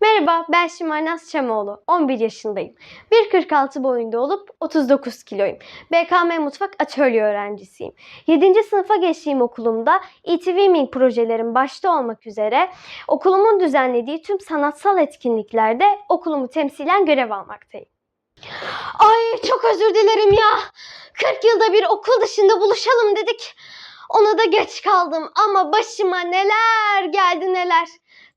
Merhaba, ben Şimal Naz Çamoğlu. 11 yaşındayım. 1.46 boyunda olup 39 kiloyum. BKM Mutfak Atölye öğrencisiyim. 7. sınıfa geçtiğim okulumda e-TV projelerim başta olmak üzere okulumun düzenlediği tüm sanatsal etkinliklerde okulumu temsilen görev almaktayım. Ay çok özür dilerim ya. 40 yılda bir okul dışında buluşalım dedik. Ona da geç kaldım ama başıma neler geldi neler.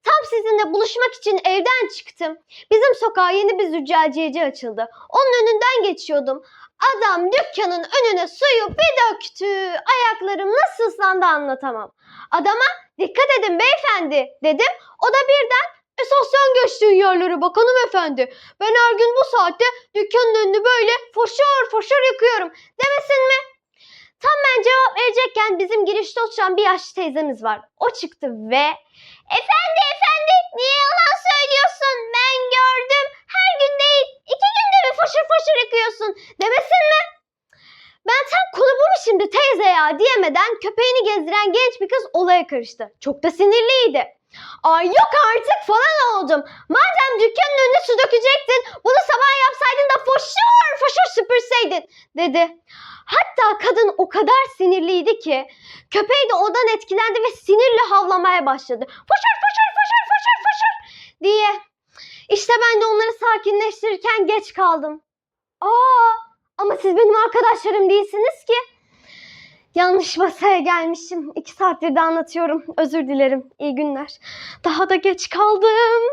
Tam sizinle buluşmak için evden çıktım. Bizim sokağa yeni bir züccaciyeci açıldı. Onun önünden geçiyordum. Adam dükkanın önüne suyu bir döktü. Ayaklarım nasıl ıslandı anlatamam. Adama dikkat edin beyefendi dedim. O da birden esasyan geçtiğin yerlere bak hanımefendi. Ben her gün bu saatte dükkanın önünü böyle foşur foşur yıkıyorum demesin mi? Ben cevap verecekken bizim girişte oturan bir yaşlı teyzemiz var. O çıktı ve Efendi efendi niye yalan söylüyorsun? Ben gördüm. Her gün değil. iki günde mi foşur foşur yıkıyorsun? Demesin mi? Ben tam konu şimdi teyze ya diyemeden köpeğini gezdiren genç bir kız olaya karıştı. Çok da sinirliydi. Ay yok artık falan oldum. Madem dükkanın önüne su dökecektin bunu sabah yapsaydın da foşur foşur süpürseydin dedi. Hatta kadın o kadar sinirliydi ki köpeği de ondan etkilendi ve sinirle havlamaya başladı. Foşur foşur foşur foşur foşur diye. İşte ben de onları sakinleştirirken geç kaldım. Aa, ama siz benim arkadaşlarım değilsiniz ki. Yanlış masaya gelmişim. İki saattir de anlatıyorum. Özür dilerim. İyi günler. Daha da geç kaldım.